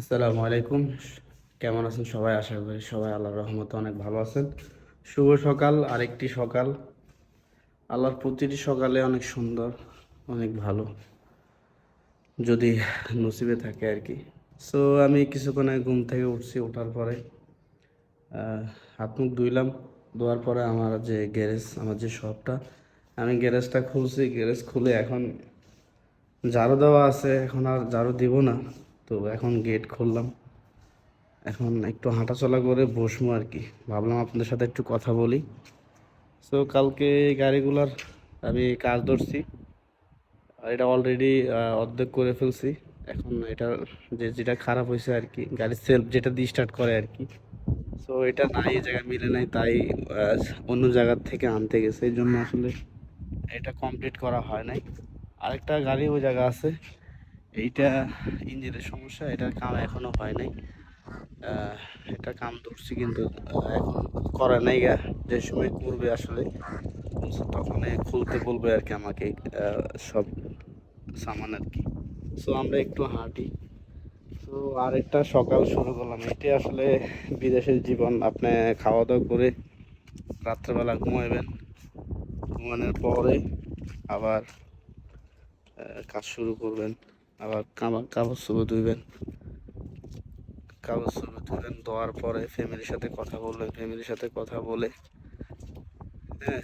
আসসালামু আলাইকুম। কেমন আছেন সবাই? আশা করি সবাই আল্লাহর রহমতে অনেক ভালো আছেন। শুভ সকাল, আরেকটি সকাল। আল্লাহর প্রতিটি সকালে অনেক সুন্দর, অনেক ভালো। যদি নসিবে থাকে আর কি। সো আমি কিছুক্ষণ আগে ঘুম থেকে উঠছি, ওঠার পরে হাত মুখ ধুইলাম। ধোয়ার পরে আমার যে গ্যারেজ, আমার যে শপটা, আমি গ্যারেজটা খুলছি। গ্যারেজ খুলে এখন ঝাড়ু দেওয়া আছে। এখন আর ঝাড়ু দিব না। তো এখন গেট খুললাম। এখন একটু হাঁটাচলা করে বসবো আর কি। ভাবলাম আপনাদের সাথে একটু কথা বলি। সো কালকে গাড়িগুলার আমি কাজ ধরছি। এটা অলরেডি অর্ধেক করে ফেলছি। এখন এটা যে, যেটা খারাপ হয়েছে আর কি, গাড়ির সেলফ যেটা দিয়ে স্টার্ট করে আর কি। সো এটা নাই, এই জায়গায় মিলে নাই, তাই অন্য জায়গার থেকে আনতে গেছে। এই জন্য আসলে এটা কমপ্লিট করা হয় নাই। আরেকটা গাড়ি ওই জায়গা আছে। এইটা ইঞ্জিনের সমস্যা, এটার কাম এখনও হয় নাই। এটা কাম ধরছি কিন্তু এখন করে নাই গা। যে সময় করবে আসলে, তখন খুলতে বলবে আর কি আমাকে সব সামান আর কি। সো আমরা একটু হাঁটি। তো আরেকটা সকাল শুরু করলাম। এটি আসলে বিদেশের জীবন। আপনি খাওয়া দাওয়া করে রাত্রেবেলা ঘুমাইবেন। ঘুমানোর পরে আবার কাজ শুরু করবেন। আবার কাবা- কাগজ ছবি ধুইবেন কাগজ ছবি ধুবেন ধোয়ার পরে ফ্যামিলির সাথে কথা বলবেন ফ্যামিলির সাথে কথা বলে হ্যাঁ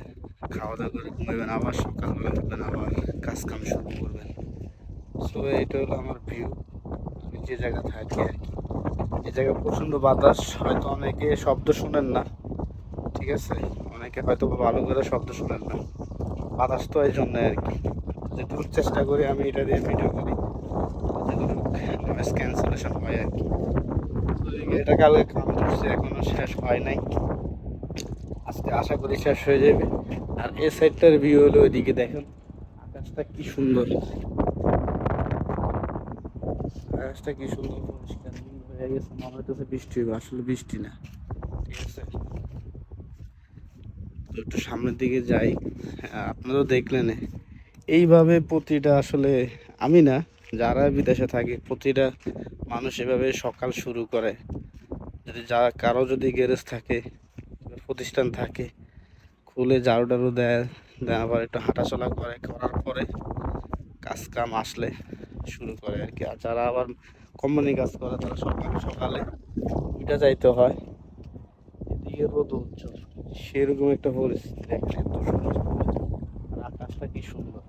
খাওয়া দাওয়া করে ঘুমাবেন, আবার সকালবেলা উঠবেন, আবার কাজ কাম শুরু করবেন। সো এটা হলো আমার ভিউ আমি যে জায়গা থাকি আর কি। এই জায়গায় প্রচণ্ড বাতাস, হয়তো অনেকে শব্দ শুনেন না, ঠিক আছে? অনেকে হয়তো ভালো করে শব্দ শুনেন না। বাতাস তো এই জন্য আর কি। যেটুকু চেষ্টা করি, আমি এটা দিয়ে ভিডিও করি। যেটুকু ক্যান্সেলেশন হয় আর কি। তো এটা কালকে কাম করছে এখনও শেষ হয় নাই। আজকে আশা করি শেষ হয়ে যাবে। আর এই সাইডটার ভিউ হলো ওইদিকে দেখেন। আকাশটা কি সুন্দর। আকাশটা কি সুন্দর পরিষ্কার। হয়ে গেছে। মনে হইতেছে বৃষ্টি হবে আসলে বৃষ্টি না। ঠিক আছে। তো একটু সামনের দিকে যাই। আহ, আপনারাও দেখলেন। এইভাবে প্রতিটা আসলে আমি না যারা বিদেশে থাকে, প্রতিটা মানুষ এভাবে সকাল শুরু করে। যদি যা, কারও যদি গ্যারেজ থাকে প্রতিষ্ঠান থাকে, খুলে ঝাড়ু টাড়ু দেয় দেয়, আবার একটু হাঁটাচলা করে, করার পরে কাজ কাম আসলে শুরু করে আর কি। আর যারা আবার কোম্পানি কাজ করে, তারা সকালে সকালে উঠে যাইতে হয়। এদিকে রোদ উজ্জ্বল। সেরকম একটা পরিস্থিতি দেখেন এত সুন্দর আর আকাশটা কি সুন্দর।